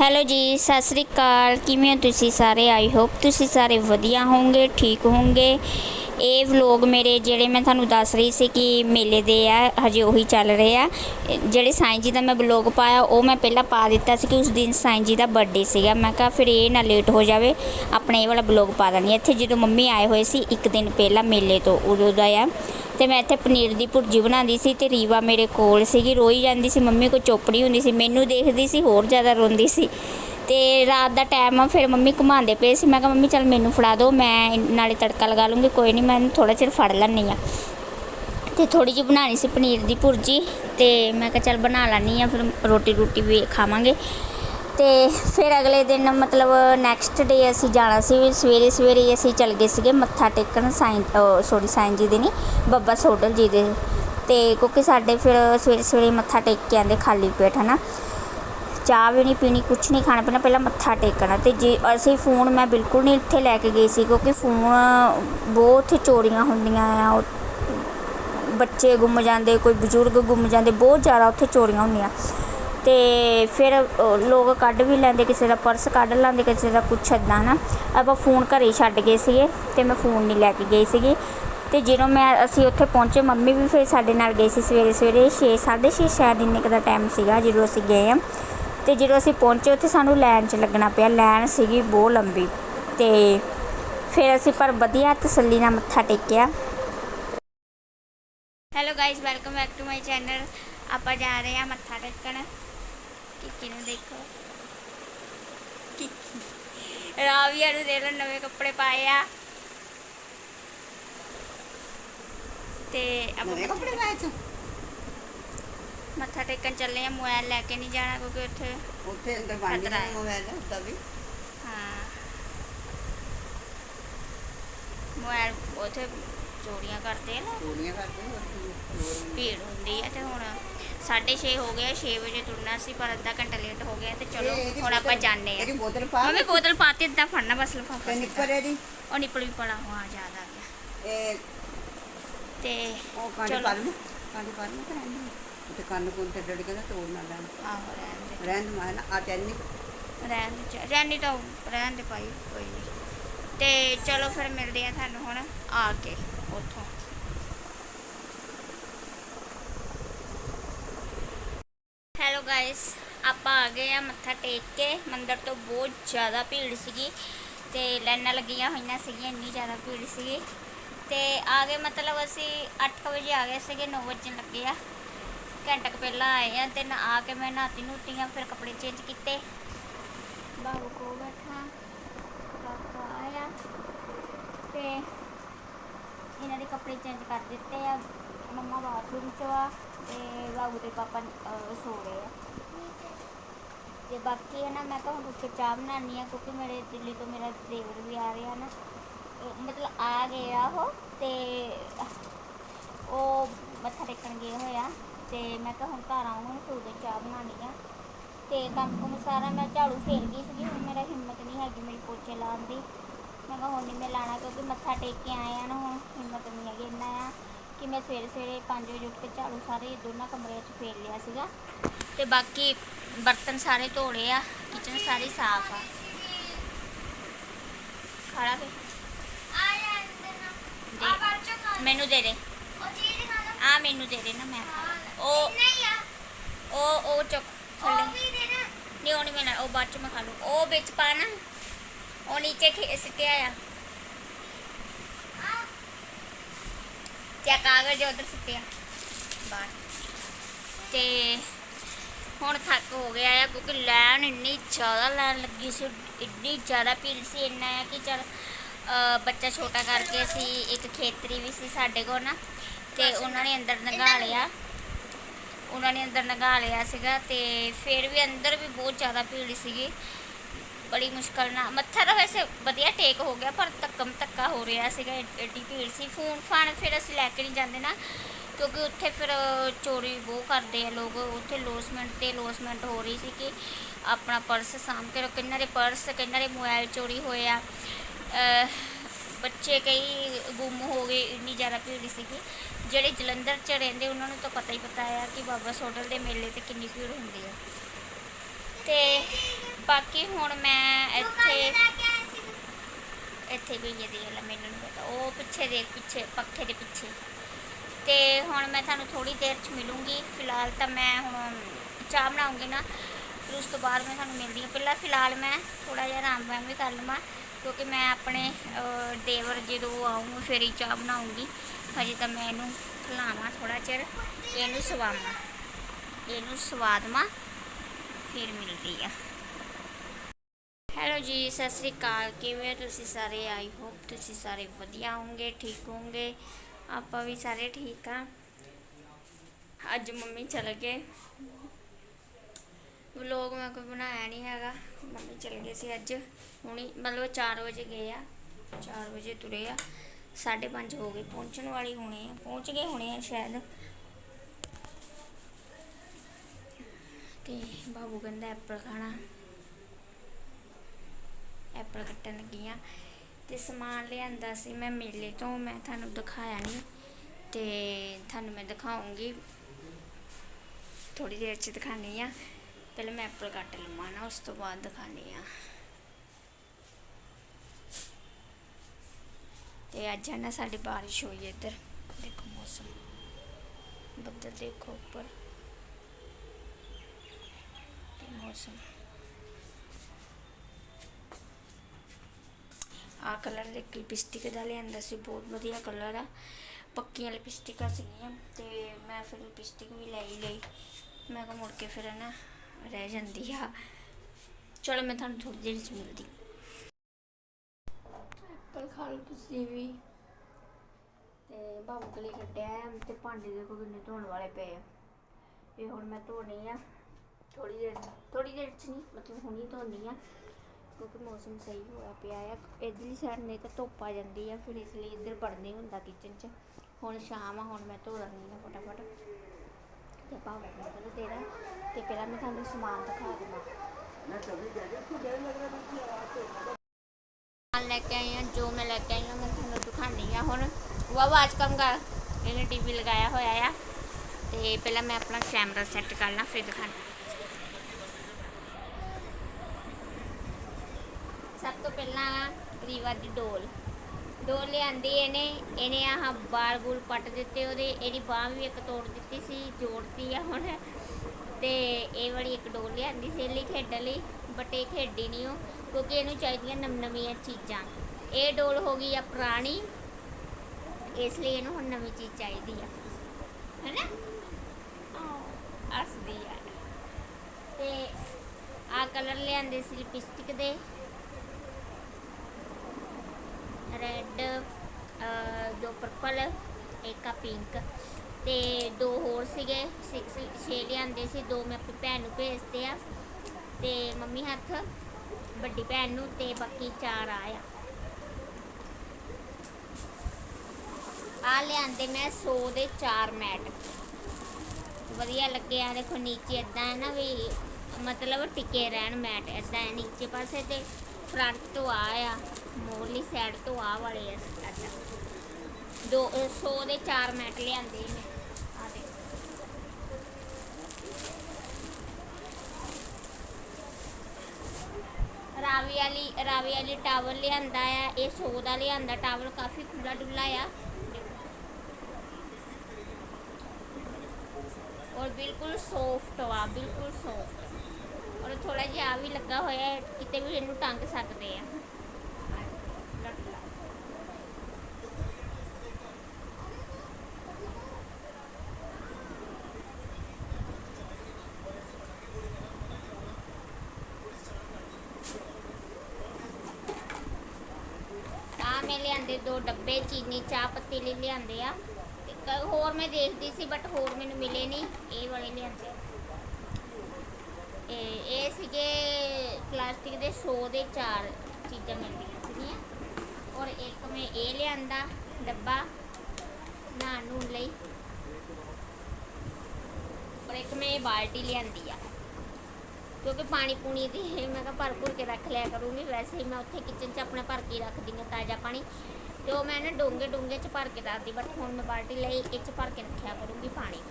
Hello ਜੀ, ਸਤਿ ਸ੍ਰੀ ਅਕਾਲ। ਕਿਵੇਂ ਹੋ ਤੁਸੀਂ ਸਾਰੇ? ਆਈ ਹੋਪ ਤੁਸੀਂ ਸਾਰੇ ਵਧੀਆ ਹੋਵੋਗੇ, ਠੀਕ ਹੋਵੋਗੇ। ਇਹ ਵਲੋਗ ਮੇਰੇ ਜਿਹੜੇ ਮੈਂ ਤੁਹਾਨੂੰ ਦੱਸ ਰਹੀ ਸੀ ਕਿ ਮੇਲੇ ਦੇ ਆ, ਹਜੇ ਉਹੀ ਚੱਲ ਰਹੇ ਆ। ਜਿਹੜੇ ਸਾਈਂ ਜੀ ਦਾ ਮੈਂ ਵਲੋਗ ਪਾਇਆ, ਉਹ ਮੈਂ ਪਹਿਲਾਂ ਪਾ ਦਿੱਤਾ ਸੀ ਕਿ ਉਸ ਦਿਨ ਸਾਈਂ ਜੀ ਦਾ ਬਰਥਡੇ ਸੀਗਾ। ਮੈਂ ਕਿਹਾ ਫਿਰ ਇਹ ਨਾ ਲੇਟ ਹੋ ਜਾਵੇ, ਆਪਣੇ ਇਹ ਵਾਲਾ ਵਲੋਗ ਪਾ ਦਾਂਗੀ ਇੱਥੇ ਜਦੋਂ ਮੰਮੀ ਆਏ ਹੋਏ ਸੀ, ਇੱਕ ਦਿਨ ਪਹਿਲਾਂ ਮੇਲੇ ਤੋਂ ਉਦੋਂ ਦਾ ਆ। ਤੇ ਮੈਂ ਇੱਥੇ ਪਨੀਰ ਦੀ ਭੁਰਜੀ ਬਣਾਉਂਦੀ ਸੀ ਤੇ ਰੀਵਾ ਮੇਰੇ ਕੋਲ ਸੀਗੀ, ਰੋਈ ਜਾਂਦੀ ਸੀ, ਮੰਮੀ ਕੋ ਚੋਪੜੀ ਹੁੰਦੀ ਸੀ, ਮੈਨੂੰ ਦੇਖਦੀ ਸੀ, ਹੋਰ ਜ਼ਿਆਦਾ ਰੋਂਦੀ ਸੀ। ਤੇ ਰਾਤ ਦਾ ਟਾਈਮ ਆ, ਫਿਰ ਮੰਮੀ ਘੁਮਾਉਂਦੇ ਪਏ ਸੀ, ਮੈਂ ਕਿਹਾ, ਮੰਮੀ, ਚੱਲ ਮੈਨੂੰ ਫੜਾ ਦਿਓ, ਮੈਂ ਨਾਲੇ ਤੜਕਾ ਲਗਾ ਲੂੰਗੀ, ਕੋਈ ਨਹੀਂ ਮੈਂ ਥੋੜਾ ਚਿਰ ਫੜ ਲੈਂਦੀ ਆ ਤੇ ਥੋੜੀ ਜਿਹੀ ਬਣਾਣੀ ਸੀ ਪਨੀਰ ਦੀ ਭੁਰਜੀ ਤੇ ਮੈਂ ਕਿਹਾ, ਚੱਲ ਬਣਾ ਲੈਣੀ ਆ ਫਿਰ ਰੋਟੀ ਰੋਟੀ ਵੀ ਖਾਵਾਂਗੇ। ਤੇ ਫਿਰ ਅਗਲੇ ਦਿਨ ਮਤਲਬ ਨੈਕਸਟ ਡੇ ਅਸੀਂ ਜਾਣਾ ਸੀ ਸਵੇਰੇ ਸਵੇਰੇ ਅਸੀਂ ਚੱਲ ਗਏ ਸੀਗੇ ਮੱਥਾ ਟੇਕਣ ਸਾਈਂ ਸੋਰੀ ਸਾਈਂ ਜੀ ਦੇ ਨਹੀਂ ਬੱਬਾ ਸੋਡਲ ਜੀ ਦੇ। ਤੇ ਕਿਉਂਕਿ ਸਾਡੇ ਫਿਰ ਸਵੇਰੇ ਸਵੇਰੇ ਮੱਥਾ ਟੇਕ ਕੇ ਆਂਦੇ ਖਾਲੀ ਪੇਟ, ਹਨਾ। ਚਾਹ ਵੀ ਨਹੀਂ ਪੀਣੀ, ਕੁਛ ਨਹੀਂ ਖਾਣਾ ਪੀਣਾ, ਪਹਿਲਾਂ ਮੱਥਾ ਟੇਕਣਾ। ਤੇ ਜੇ ਅਸੀਂ ਫੋਨ ਮੈਂ ਬਿਲਕੁਲ ਨਹੀਂ ਇੱਥੇ ਲੈ ਕੇ ਗਈ ਸੀ, ਕਿਉਂਕਿ ਫੋਨ ਬਹੁਤ ਹੀ ਚੋਰੀਆਂ ਹੁੰਦੀਆਂ ਆ ਬੱਚੇ ਗੁੰਮ ਜਾਂਦੇ, ਕੋਈ ਬਜ਼ੁਰਗ ਗੁੰਮ ਜਾਂਦੇ, ਬਹੁਤ ਜ਼ਿਆਦਾ ਉੱਥੇ ਚੋਰੀਆਂ ਹੁੰਦੀਆਂ। ਅਤੇ ਫਿਰ ਲੋਕ ਕੱਢ ਵੀ ਲੈਂਦੇ, ਕਿਸੇ ਦਾ ਪਰਸ ਕੱਢ ਲੈਂਦੇ, ਕਿਸੇ ਦਾ ਕੁਛ ਇੱਦਾਂ ਨਾ ਆਪਾਂ ਫੋਨ ਘਰ ਹੀ ਛੱਡ ਗਏ ਸੀਗੇ ਅਤੇ ਮੈਂ ਫੋਨ ਨਹੀਂ ਲੈ ਕੇ ਗਈ ਸੀਗੀ। ਅਤੇ ਜਦੋਂ ਮੈਂ, ਅਸੀਂ ਉੱਥੇ ਪਹੁੰਚੇ, ਮੰਮੀ ਵੀ ਫਿਰ ਸਾਡੇ ਨਾਲ ਗਈ ਸੀ ਸਵੇਰੇ ਸਵੇਰੇ 6 6:30 ਸ਼ਾਇਦ ਇੰਨੇ ਕੁ ਦਾ ਟਾਈਮ ਸੀਗਾ ਜਦੋਂ ਅਸੀਂ ਗਏ ਹਾਂ ਅਤੇ ਜਦੋਂ ਅਸੀਂ ਪਹੁੰਚੇ, ਉੱਥੇ ਸਾਨੂੰ ਲਾਈਨ 'ਚ ਲੱਗਣਾ ਪਿਆ। ਲਾਈਨ ਸੀਗੀ ਬਹੁਤ ਲੰਬੀ। ਅਤੇ ਫਿਰ ਅਸੀਂ ਪਰ ਵਧੀਆ ਤਸੱਲੀ ਨਾਲ ਮੱਥਾ ਟੇਕਿਆ। Hello guys welcome back to my channel ਆਪਾਂ ਜਾ ਰਹੇ ਹਾਂ ਮੱਥਾ ਟੇਕਣ। ਕਿੱਕੀ ਨੂੰ ਦੇਖੋ। ਕਿੱਕੀ ਰਾਵੀਆ ਨੂੰ ਦੇ ਲੋ ਨਵੇਂ ਕੱਪੜੇ ਪਾਏ ਆ। ਤੇ ਆਪਾਂ ਨਵੇਂ ਕੱਪੜੇ ਪਾਏ ਤੂੰ ਮੱਥਾ ਟੇਕਣ ਚੱਲੇ ਆ ਮੋਬਾਈਲ ਲੈ ਕੇ ਨਹੀਂ ਜਾਣਾ ਕਿਉਂਕਿ ਉੱਥੇ ਉੱਥੇ ਅੰਦਰ ਬਣ ਖਤਰਾ ਗਿਆ ਹੈ। ਮੋਬਾਈਲ ਦਾ ਵੀ। ਹਾਂ। ਮੋਬਾਈਲ ਉੱਥੇ ਚੋਰੀਆਂ ਕਰਦੇ ਆ ਨਾ। ਚੋਰੀਆਂ ਕਰਦੇ ਹੋਰ ਭੀੜ ਹੁੰਦੀ ਹੈ ਤੇ ਹੁਣ 6:30 ਹੋ ਗਿਆ 6 ਵਜੇ ਤੁਰਨਾ ਸੀ ਪਰ ਅੱਧਾ ਘੰਟਾ ਲੇਟ ਹੋ ਗਿਆ ਤੇ ਚਲੋ ਇਹਦੀ ਹੁਣ ਆਪਾਂ ਬੋਤਲ- ਜਾਣੇ ਆ। ਇਹਦੀ ਬੋਤਲ ਪਾ। ਮੰਮੀ ਬੋਤਲ ਪਾਤੀ ਇਦਾਂ ਫੜਨਾ ਬਸ ਲਫਾਫਾ ਤੇ ਨਿੱਕਰ ਇਹਦੀ। ਉਹ ਨਿਪਲ ਵੀ ਪੜਾ ਹਾਂ ਯਾਦ ਆ ਗਿਆ। ਇਹ ਤੇ ਉਹ ਕਾਂਡੀ ਚਲੋ। ਪਾ ਲਵਾਂ ਕਾਂਡੀ ਪਾ ਲਵਾਂ ਕਰਾਂਗੇ ਤੇ ਕੰਨ ਕੁੰਨ ਤੇ ਡੜ ਕੇ ਨਾ ਤੋੜ ਨਾ ਲੈਣ। ਆਹੋ ਰਹਿਣ ਦੇ। ਰਹਿਣ ਦੇ ਮਾਨ ਆ ਚੈਨੀ ਰਹਿਣ ਦੇ ਚ- ਰਹਿਣੀ ਤਾਂ ਰਹਿਣ ਦੇ ਭਾਈ ਕੋਈ ਨਹੀਂ ਤੇ ਚਲੋ ਫਿਰ ਮਿਲਦੇ ਆ ਤੁਹਾਨੂੰ ਹੁਣ ਆ ਕੇ। ਉੱਥੋਂ। ਹੈਲੋ ਗਾਇਸ ਆਪਾਂ ਆ ਗਏ ਆ ਮੱਥਾ ਟੇਕ ਕੇ। ਮੰਦਰ ਤੋਂ ਬਹੁਤ ਜ਼ਿਆਦਾ ਭੀੜ ਸੀਗੀ ਤੇ ਲਾਈਨਾਂ ਲੱਗੀਆਂ ਹੋਈਆਂ ਸੀਗੀਆਂ, ਇੰਨੀ ਜ਼ਿਆਦਾ ਭੀੜ ਸੀਗੀ। ਤੇ ਆ ਗਏ ਮਤਲਬ ਅਸੀਂ 8 ਵਜੇ ਆ ਗਏ ਸੀਗੇ 9 ਵਜੇ ਲੱਗੇ ਆ। ਘੰਟਾ ਕੁ ਪਹਿਲਾਂ ਆਏ ਆ ਤੇ ਆ ਕੇ ਮੈਂ ਨਹਾਤੀ ਨੂਤੀ ਆ ਫਿਰ ਕੱਪੜੇ ਚੇਂਜ ਕੀਤੇ। ਬਾਬੂ ਕੋ ਬੈਠਾ ਕਾਕਾ ਆਇਆ ਤੇ ਇਹਨਾਂ ਦੇ ਕੱਪੜੇ ਚੇਂਜ ਕਰ ਦਿੱਤੇ ਆ। ਮੰਮਾ ਬਾਥਰੂਮ ਚ ਆ ਤੇ ਬਾਬੂ ਦੇ ਪਾਪਾ ਅਹ, ਸੋ ਰਹੇ ਆ। ਤੇ ਬਾਕੀ ਹੈ ਨਾ ਮੈਂ ਤਾਂ ਹੁਣ ਉੱਠ ਕੇ ਚਾਹ ਬਣਾਉਣੀ ਆ ਕਿਉਂਕਿ ਮੇਰੇ ਦਿੱਲੀ ਤੋਂ ਮੇਰਾ ਦੇਵਰ ਵੀ ਆ ਰਿਹਾ ਨਾ। ਅਹ, ਮਤਲਬ ਆ ਗਏ ਆ ਉਹ ਤੇ ਉਹ ਮੱਥਾ ਟੇਕਣ ਗਏ ਹੋਏ ਆ ਤੇ ਮੈਂ ਕਿਹਾ ਹੁਣ ਘਰ ਆਉਂਗਾ ਫਿਰ ਉਦੋਂ ਚਾਹ ਬਣਾਉਣੀ ਆ ਤੇ ਕੰਮ ਕੁਮ ਸਾਰਾ ਮੈਂ ਝਾੜੂ ਫੇਰ ਗਈ ਸੀਗੀ ਹੁਣ ਮੇਰਾ ਹਿੰਮਤ ਨਹੀਂ ਹੈਗੀ ਮੇਰੀ ਪੋਚੇ ਲਾਉਣ ਦੀ। ਮੈਂ ਕਿਹਾ ਹੁਣ ਨਹੀਂ ਮੈਂ ਲਾਣਾ ਕਿਉਂਕਿ ਮੱਥਾ ਟੇਕ ਕੇ ਆਏ ਆ ਨਾ ਹੁਣ ਹਿੰਮਤ ਨਹੀਂ ਹੈਗੀ ਇੰਨਾ ਆ ਕਿ ਮੈਂ ਸਵੇਰੇ ਸਵੇਰੇ 5 ਵਜੇ ਉੱਠ ਕੇ ਝਾੜੂ ਸਾਰੇ ਦੋਨਾਂ ਕਮਰਿਆਂ 'ਚ ਫੇਰ ਲਿਆ ਸੀਗਾ ਤੇ ਬਾਕੀ ਬਰਤਨ ਸਾਰੇ ਧੋਲੇ ਆ ਕਿਚਨ ਸਾਰੀ ਸਾਫ਼ ਆ। ਖੜਾ ਫੇ ਮੈਨੂੰ ਦੇ ਦੇ। ਆ ਮੈਨੂੰ ਦੇ ਦੇ ਨਾ ਮੈਂ। ਉਹ ਉਹ ਉਹ ਚੁੱਕ ਥੱਲੇ। ਨਹੀਂ ਉਹ ਨਹੀਂ ਮੈਂ ਉਹ ਬਾਅਦ ਚ ਮੈਂ ਖਾ ਲੂ ਉਹ ਵਿੱਚ ਪਾ ਨਾ। ਉਹ ਨੀਚੇ ਖੇ ਸਿੱਟਿਆ ਆ ਤੇ ਕਾਗਜ਼ ਉਧਰ ਸਿੱਟਿਆ। ਬਾਹਰ। ਤੇ ਹੁਣ ਥੱਕ ਹੋ ਗਿਆ ਆ, ਕਿਉਂਕਿ ਲਾਈਨ ਇੰਨੀ ਜ਼ਿਆਦਾ ਲਾਈਨ ਲੱਗੀ ਸੀ, ਇੰਨੀ ਜ਼ਿਆਦਾ ਭੀੜ ਸੀ, ਇੰਨਾ ਆ ਕਿ ਚਲ ਬੱਚਾ ਛੋਟਾ ਕਰਕੇ ਸੀ, ਇੱਕ ਖੇਤਰੀ ਵੀ ਸੀ ਸਾਡੇ ਕੋਲ ਨਾ, ਤੇ ਉਹਨਾਂ ਨੇ ਅੰਦਰ ਨਗਾ ਲਿਆ। ਉਹਨਾਂ ਨੇ ਅੰਦਰ ਨਗਾ ਲਿਆ ਸੀਗਾ, ਤੇ ਫਿਰ ਵੀ ਅੰਦਰ ਵੀ ਬਹੁਤ ਜ਼ਿਆਦਾ ਭੀੜ ਸੀਗੀ। ਬੜੀ ਮੁਸ਼ਕਲ ਨਾਲ, ਮੱਥਾ ਤਾਂ ਵੈਸੇ ਵਧੀਆ ਟੇਕ ਹੋ ਗਿਆ, ਪਰ ਧੱਕਮ ਧੱਕਾ ਹੋ ਰਿਹਾ ਸੀਗਾ ਐਡੀ ਭੀੜ ਸੀ। ਫੋਨ ਫਾਨ ਫਿਰ ਅਸੀਂ ਲੈ ਕੇ ਨਹੀਂ ਜਾਂਦੇ ਨਾ, ਕਿਉਂਕਿ ਉੱਥੇ ਫਿਰ ਚੋਰੀ ਬਹੁਤ ਕਰਦੇ ਆ ਲੋਕ, ਉੱਥੇ ਲੋਸਮੈਂਟ ਤੇ ਲੋਸਮੈਂਟ ਹੋ ਰਹੀ ਸੀ ਕਿ ਆਪਣਾ ਪਰਸ ਸਾਂਭ ਕੇ ਰੱਖੋ। ਕਿੰਨਾਂ ਦੇ ਪਰਸ ਕਿੰਨਾਂ ਦੇ ਮੋਬਾਈਲ ਚੋਰੀ ਹੋਏ ਆ। ਬੱਚੇ ਕਈ ਗੁੰਮ ਹੋ ਗਏ, ਇੰਨੀ ਜ਼ਿਆਦਾ ਭੀੜ ਸੀਗੀ ਜਿਹੜੇ ਜਲੰਧਰ 'ਚ ਰਹਿੰਦੇ, ਉਹਨਾਂ ਨੂੰ ਤਾਂ ਪਤਾ ਹੀ ਪਤਾ ਆ ਕਿ ਬਾਬਾ ਸੋਡਲ ਦੇ ਮੇਲੇ ਤੇ ਕਿੰਨੀ ਭੀੜ ਹੁੰਦੀ ਹੈ ਤੇ ਬਾਕੀ ਹੁਣ ਮੈਂ ਇੱਥੇ ਇੱਥੇ ਵੀ ਇਹ ਦੇਖ ਲੈ ਮੈਨੂੰ ਨਹੀਂ ਪਤਾ। ਉਹ ਪਿੱਛੇ ਦੇਖ ਪਿੱਛੇ ਪੱਖੇ ਦੇ ਪਿੱਛੇ। ਤੇ ਹੁਣ ਮੈਂ ਤੁਹਾਨੂੰ ਥੋੜੀ ਦੇਰ ਚ ਮਿਲੂੰਗੀ। ਫਿਲਹਾਲ ਤਾਂ ਮੈਂ ਹੁਣ ਚਾਹ ਬਣਾਉਂਗੀ ਨਾ। ਫਿਰ ਉਸ ਤੋਂ ਬਾਅਦ ਮੈਂ ਤੁਹਾਨੂੰ ਮਿਲਦੀ ਹਾਂ। ਪਹਿਲਾਂ ਫਿਲਹਾਲ ਮੈਂ ਥੋੜਾ ਜਿਹਾ ਆਰਾਮ ਵਾਮ ਵੀ ਕਰ ਲਵਾਂ ਕਿਉਂਕਿ ਮੈਂ ਆਪਣੇ ਦੇਵਰ ਜਦੋਂ ਆਉਂਗਾ ਫਿਰ ਹੀ ਚਾਹ ਬਣਾਉਂਗੀ। ਹਜੇ ਤਾਂ ਮੈਂ ਇਹਨੂੰ ਖਿਲਾਵਾਂ ਥੋੜਾ ਚਿਰ ਇਹਨੂੰ ਸਵਾਵਾਂ। ਇਹਨੂੰ ਸਵਾਦਮਾ ਫਿਰ ਮਿਲਦੀ ਆ। ਹੈਲੋ ਜੀ ਸਤਿ ਸ੍ਰੀ ਅਕਾਲ ਕਿਵੇਂ ਹੋ ਤੁਸੀਂ ਸਾਰੇ ਆਈ ਹੋਪ ਤੁਸੀਂ ਸਾਰੇ ਵਧੀਆ ਹੋਵੋਗੇ ਠੀਕ ਹੋਵੋਗੇ ਆਪਾਂ ਵੀ ਸਾਰੇ ਠੀਕ ਆ ਅੱਜ ਮੰਮੀ ਚਲ ਗਏ ਵਲੋਗ ਮੈਂ ਕੋਈ ਬਣਾਇਆ ਨਹੀਂ ਹੈਗਾ ਮੰਮੀ ਚਲ ਗਏ ਸੀ ਅੱਜ ਹੁਣੀ ਮਤਲਬ 4 ਵਜੇ ਗਏ ਆ 4 ਵਜੇ ਤੁਰੇ ਆ 5:30 ਹੋ ਗਏ ਪਹੁੰਚਣ ਵਾਲੀ ਹੋਣੇ ਆ ਪਹੁੰਚ ਗਏ ਹੋਣੇ ਆ ਸ਼ਾਇਦ ਤੇ ਬਾਬੂ ਕਹਿੰਦਾ ਐਪਲ ਖਾਣਾ ਐਪਲ ਕੱਟਣ ਲੱਗੀ ਆ ਤੇ ਸਮਾਨ ਲਿਆਂਦਾ ਸੀ। ਮੈਂ ਮੇਲੇ ਤੋਂ, ਮੈਂ ਤੁਹਾਨੂੰ ਦਿਖਾਇਆ ਨਹੀਂ ਤੇ ਤੁਹਾਨੂੰ ਮੈਂ ਦਿਖਾਉਂਗੀ। ਥੋੜੀ ਦੇਰ ਚ ਦਿਖਾਣੀ ਆ ਪਹਿਲਾਂ ਮੈਂ ਐਪਲ ਕੱਟ ਲਵਾਂ ਨਾ, ਉਸ ਤੋਂ ਬਾਅਦ ਦਿਖਾਣੀ ਆ ਤੇ ਅੱਜ ਹੈ ਨਾ ਸਾਡੀ ਬਾਰਿਸ਼ ਹੋਈ ਹੈ ਇੱਧਰ। ਦੇਖੋ ਮੌਸਮ। ਬੱਦਲ ਦੇਖੋ ਉੱਪਰ। ਤੇ ਮੌਸਮ। ਆ ਕਲਰ ਦੇ ਲਿਪਸਟਿਕ ਦਾ ਲਿਆਂਦਾ ਸੀ, ਬਹੁਤ ਵਧੀਆ ਕਲਰ ਆ। ਪੱਕੀਆਂ ਲਿਪਸਟਿਕਾਂ ਸੀਗੀਆਂ ਤੇ ਮੈਂ ਫਿਰ ਲਿਪਸਟਿਕ ਵੀ ਲੈ ਹੀ ਲਈ। ਮੈਂ ਕਿਹਾ ਮੁੜ ਕੇ ਫਿਰ ਨਾ ਰਹਿ ਜਾਂਦੀ ਆ। ਚਲੋ ਮੈਂ ਤੁਹਾਨੂੰ ਥੋੜੀ ਦੇਰ ਚ ਮਿਲਦੀ। ਐਪਲ ਖਾ ਲਓ ਤੁਸੀਂ ਵੀ। ਤੇ ਬਾਬੂ ਕਲੀ ਕੱਢਿਆ ਆ ਤੇ ਭਾਂਡੇ ਦੇਖੋ ਕਿੰਨੇ ਧੋਣ ਵਾਲੇ ਪਏ ਆ। ਇਹ ਹੁਣ ਮੈਂ ਧੋਣੀ ਆ। ਥੋੜੀ ਦੇਰ ਥੋੜੀ ਦੇਰ ਚ ਨਹੀਂ, ਮਤਲਬ ਹੁਣੀ ਧੋਣੀ ਆ। ਕਿਉਂਕਿ ਮੌਸਮ ਸਹੀ ਹੋਇਆ ਪਿਆ ਆ। ਇਧਰਲੀ ਸਾਈਡ ਨੇ ਤਾਂ ਧੁੱਪ ਆ ਜਾਂਦੀ ਆ ਫਿਰ ਇਸ ਲਈ ਇੱਧਰ ਵੜਨ ਨਹੀਂ ਹੁੰਦਾ ਕਿਚਨ 'ਚ। ਹੁਣ ਸ਼ਾਮ ਆ ਹੁਣ ਮੈਂ ਧੋ ਲੈਂਦੀ ਆ ਫਟਾਫਟ। ਤੇ ਭਾਵੇਂ ਮੈਂ ਚਲੋ ਤੇਰਾ। ਤੇ ਪਹਿਲਾਂ ਮੈਂ ਤੁਹਾਨੂੰ ਸਮਾਨ ਦਿਖਾ ਦੇਵਾਂ ਸਮਾਨ ਲੈ ਕੇ ਆਈ ਆ ਜੋ ਮੈਂ ਲੈ ਕੇ ਆਈ ਆ ਮੈਂ ਤੁਹਾਨੂੰ ਦਿਖਾਣੀ ਆ ਹੁਣ। ਵਾਵਾ ਆਜ ਕੰਮ ਕਰ। ਇਹਨੇ ਟੀਵੀ ਲਗਾਇਆ ਹੋਇਆ ਆ। ਤੇ ਪਹਿਲਾਂ ਮੈਂ ਆਪਣਾ ਕੈਮਰਾ ਸੈੱਟ ਕਰ ਲਾਂ ਫਿਰ ਦਿਖਾਣਾ ਸਭ ਤੋਂ ਪਹਿਲਾਂ ਰੀਵਾ ਦੀ ਡੋਲ। ਡੋਲ ਲਿਆਂਦੀ ਇਹਨੇ ਇਹਨੇ ਆਹ ਬਾਲ ਬੂਲ ਪੱਟ ਦਿੱਤੇ, ਉਹਦੇ ਇਹਦੀ ਬਾਹ ਵੀ ਇੱਕ ਤੋੜ ਦਿੱਤੀ ਸੀ, ਜੋੜਤੀ ਆ ਹੁਣ। ਤੇ ਇਹ ਵਾਲੀ ਇੱਕ ਡੋਲ ਲਿਆਂਦੀ ਸੀ ਇਹਦੇ ਲਈ ਖੇਡਣ ਲਈ ਬਟ ਇਹ ਖੇਡੀ ਨਹੀਂ ਉਹ, ਕਿਉਂਕਿ ਇਹਨੂੰ ਚਾਹੀਦੀਆਂ ਨਵ ਨਵੀਆਂ ਚੀਜ਼ਾਂ। ਇਹ ਡੋਲ ਹੋ ਗਈ ਆ ਪੁਰਾਣੀ, ਇਸ ਲਈ ਇਹਨੂੰ ਹੁਣ ਨਵੀਂ ਚੀਜ਼ ਚਾਹੀਦੀ ਆ। ਹੈਨਾ? ਹੱਸਦੀ ਆ। ਤੇ ਆ ਕਲਰ ਲਿਆਂਦੇ ਸੀ ਲਿਪਸਟਿਕ ਦੇ। ਰੈੱਡ ਦੋ ਪਰਪਲ ਇੱਕ ਆ ਪਿੰਕ ਤੇ ਦੋ ਹੋਰ ਸੀਗੇ। 6 ਛੇ ਲਿਆਂਦੇ ਸੀ, ਦੋ ਮੈਂ ਆਪਣੀ ਭੈਣ ਨੂੰ ਭੇਜਤੇ ਆ ਤੇ ਮੰਮੀ ਹੱਥ, ਵੱਡੀ ਭੈਣ ਨੂੰ ਤੇ ਬਾਕੀ ਚਾਰ ਆਇਆ ਆ। ਲਿਆਂਦੇ ਮੈਂ 100 ਦੇ ਚਾਰ ਮੈਟ। ਵਧੀਆ ਲੱਗੇ ਆ, ਦੇਖੋ ਨੀਚੇ ਇਦਾਂ ਹੈ ਨਾ ਵੀ ਮਤਲਬ ਟਿਕੇ ਰਹਿਣ ਮੈਟ ਇਦਾਂ ਹੈ, ਨੀਚੇ ਪਾਸੇ ਤੇ ਫਰੰਟ ਤੋਂ ਆ ਆ। ਮੋਰਲੀ ਸਾਈਡ ਤੋਂ ਆ ਵਾਲੇ ਆ ਸਾਡਾ। ਦੋ 100 ਦੇ ਚਾਰ ਮੈਟ ਲਿਆਂਦੇ ਨੇ। ਆ ਦੇ ਰਾਵੀ ਵਾਲੀ ਰਾਵੀ ਵਾਲੀ ਟਾਵਲ ਲਿਆਂਦਾ ਆ। ਇਹ 100 ਦਾ ਲਿਆਂਦਾ। ਟਾਵਲ ਕਾਫੀ ਖੁੱਲਾ ਡੁੱਲਾ ਆ। ਔਰ ਬਿਲਕੁਲ ਸੌਫਟ ਵਾ ਬਿਲਕੁਲ ਸੌਫਟ ਔਰ ਥੋੜਾ ਜਿਹਾ ਆ ਵੀ ਲੱਗਾ ਹੋਇਆ, ਕਿਤੇ ਵੀ ਇਹਨੂੰ ਟੰਗ ਸਕਦੇ ਆ ਆ ਮੈਂ ਲਿਆਂਦੇ ਦੋ ਡੱਬੇ, ਚੀਨੀ, ਚਾਹ ਪੱਤੀ ਲਈ ਲਿਆਂਦੇ ਆ। ਤੇ ਕ- ਹੋਰ ਮੈਂ ਦੇਖਦੀ ਸੀ ਬਟ ਹੋਰ ਮੈਨੂੰ ਮਿਲੇ ਨਹੀਂ। ਇਹ ਵਾਲੇ ਲਿਆਂਦੇ ਇਹ ਇਹ ਸੀਗੇ ਪਲਾਸਟਿਕ ਦੇ 100 ਦੇ ਚਾਰ ਚੀਜ਼ਾਂ ਮਿਲਦੀਆਂ ਸੀਗੀਆਂ। ਔਰ ਇੱਕ ਮੈਂ ਇਹ ਲਿਆਂਦਾ ਡੱਬਾ ਨਹਾਉਣ ਨੂਣ ਲਈ। ਔਰ ਇੱਕ ਮੈਂ ਇਹ ਬਾਲਟੀ ਲਿਆਂਦੀ ਆ। ਕਿਉਂਕਿ ਪਾਣੀ ਪੂਣੀ ਦੀ ਮੈਂ ਕਿਹਾ ਭਰ ਭੁਰ ਕੇ ਰੱਖ ਲਿਆ ਕਰੂੰਗੀ। ਵੈਸੇ ਹੀ ਮੈਂ ਉੱਥੇ ਕਿਚਨ 'ਚ ਆਪਣਾ ਭਰ ਕੇ ਰੱਖਦੀ ਹਾਂ, ਤਾਜ਼ਾ ਪਾਣੀ। ਤੇ ਉਹ ਮੈਂ ਨਾ ਡੋਂਗੇ ਡੋਂਗੇ 'ਚ ਭਰ ਕੇ ਰੱਖਦੀ ਬਟ ਹੁਣ ਮੈਂ ਬਾਲਟੀ ਲਈ, ਇਹ 'ਚ ਭਰ ਕੇ ਰੱਖਿਆ ਕਰੂੰਗੀ ਪਾਣੀ।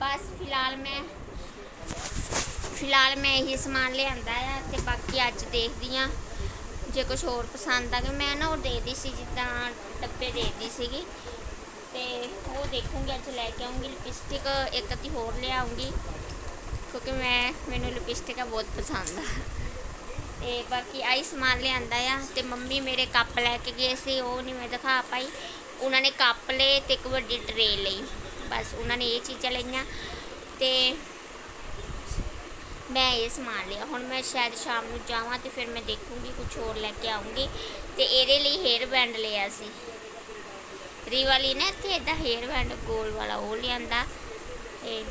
ਬਸ ਫਿਲਹਾਲ ਮੈਂ ਫਿਲਹਾਲ ਮੈਂ ਇਹੀ ਸਮਾਨ ਲਿਆਂਦਾ ਆ ਤੇ ਬਾਕੀ ਅੱਜ ਦੇਖਦੀ ਆ ਜੇ ਕੁਝ ਹੋਰ ਪਸੰਦ ਆ ਗਿਆ ਮੈਂ ਨਾ ਉਹ ਦੇਦੀ ਸੀ, ਜਿੱਦਾਂ ਡੱਬੇ ਦੇਦੀ ਸੀਗੀ। ਤੇ ਉਹ ਦੇਖੂੰਗੀ, ਅੱਜ ਲੈ ਕੇ ਆਉਂਗੀ ਲਿਪਸਟਿਕ ਇੱਕ ਅੱਧੀ ਹੋਰ ਲਿਆਉਂਗੀ ਕਿਉਂਕਿ ਮੈਂ, ਮੈਨੂੰ ਲਿਪਸਟਿਕਾਂ ਬਹੁਤ ਪਸੰਦ ਆ। ਤੇ ਬਾਕੀ ਆਈ ਸਮਾਨ ਲਿਆਂਦਾ ਆ, ਤੇ ਮੰਮੀ ਮੇਰੇ ਕੱਪ ਲੈ ਕੇ ਗਏ ਸੀ, ਉਹ ਨਹੀਂ ਮੈਂ ਦਿਖਾ ਪਾਈ। ਉਹਨਾਂ ਨੇ ਕੱਪ ਲਏ ਤੇ ਇੱਕ ਵੱਡੀ ਟਰੇ ਲਈ। ਬਸ ਉਹਨਾਂ ਨੇ ਇਹ ਚੀਜ਼ਾਂ ਲਈਆਂ, ਤੇ ਮੈਂ ਇਹ ਸਮਾਨ ਲਿਆ। ਹੁਣ ਮੈਂ ਸ਼ਾਇਦ ਸ਼ਾਮ ਨੂੰ ਜਾਵਾਂ ਤੇ ਫਿਰ ਮੈਂ ਦੇਖੂੰਗੀ ਕੁਝ ਹੋਰ ਲੈ ਕੇ ਆਉਂਗੀ ਤੇ ਇਹਦੇ ਲਈ ਹੇਅਰ ਬੈਂਡ ਲਿਆ ਸੀ। ਰੀ ਵਾਲੀ ਨੇ ਇੱਥੇ ਇਦਾਂ ਹੇਅਰ ਬੈਂਡ ਗੋਲ ਵਾਲਾ ਉਹ ਲਿਆਂਦਾ ਤੇ